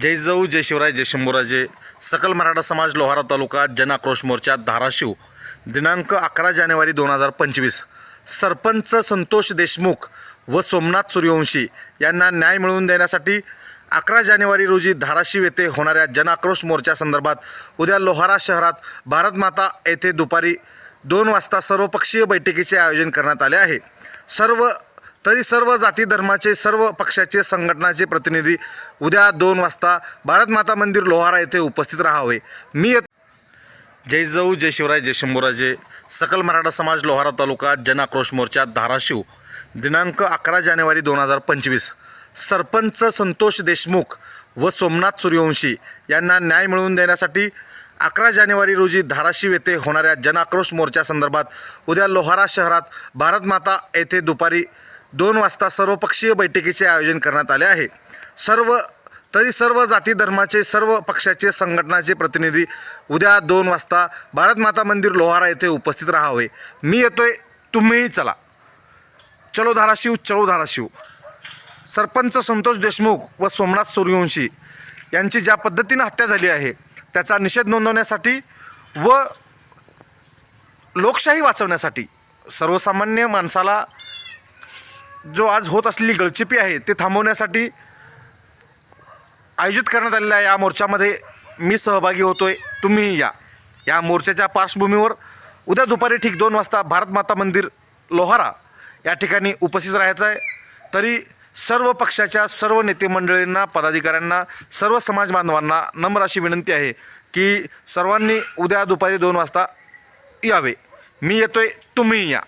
जय जाऊ जय शिवराय जय शंभूराजे. सकल मराठा समाज लोहारा तालुका जनआक्रोश मोर्चा धाराशिव. दिनांक अकरा जानेवारी दोन हजार पंचवीस. सरपंच संतोष देशमुख व सोमनाथ सूर्यवंशी यांना न्याय मिळवून देण्यासाठी अकरा जानेवारी रोजी धाराशिव येथे होणाऱ्या जनआक्रोश मोर्चासंदर्भात उद्या लोहारा शहरात भारतमाता येथे दुपारी दोन वाजता सर्वपक्षीय बैठकीचे आयोजन करण्यात आले आहे. सर्व तरी सर्व जाती धर्माचे सर्व पक्षाचे संघटनाचे प्रतिनिधी उद्या दोन वाजता भारतमाता मंदिर लोहारा येथे उपस्थित राहावे. मी येत. जय जाऊ जय शिवराय जय शंभूराजे. सकल मराठा समाज लोहारा तालुका जनआक्रोश मोर्चा धाराशिव. दिनांक अकरा जानेवारी दोन हजार पंचवीस. सरपंच संतोष देशमुख व सोमनाथ सूर्यवंशी यांना न्याय मिळवून देण्यासाठी अकरा जानेवारी रोजी धाराशिव येथे होणाऱ्या जनआक्रोश मोर्चासंदर्भात उद्या लोहारा शहरात भारतमाता येथे दुपारी दोन वाजता सर्वपक्षीय बैठकीचे आयोजन करण्यात आले आहे. सर्व तरी सर्व जाती धर्माचे सर्व पक्षाचे संघटनाचे प्रतिनिधी उद्या दोन वाजता भारत माता मंदिर लोहारा येथे उपस्थित राहावे. मी येतोय तुम्हीही चला. चलो धाराशिव चलो धाराशिव. सरपंच संतोष देशमुख व सोमनाथ सूर्यवंशी यांची ज्या पद्धतीनं हत्या झाली आहे त्याचा निषेध नोंदवण्यासाठी व लोकशाही वाचवण्यासाठी सर्वसामान्य माणसाला जो आज होत असलेली गळचिपी आहे ते थांबवण्यासाठी आयोजित करण्यात आलेल्या या मोर्चामध्ये मी सहभागी होतो आहे तुम्हीही या. या मोर्चाच्या पार्श्वभूमीवर उद्या दुपारी ठीक दोन वाजता भारत माता मंदिर लोहारा या ठिकाणी उपस्थित राहायचं आहे. तरी सर्व पक्षाच्या सर्व नेते मंडळींना पदाधिकाऱ्यांना सर्व समाज बांधवांना नम्र अशी विनंती आहे की सर्वांनी उद्या दुपारी दोन वाजता यावे. मी येतोय तुम्ही या.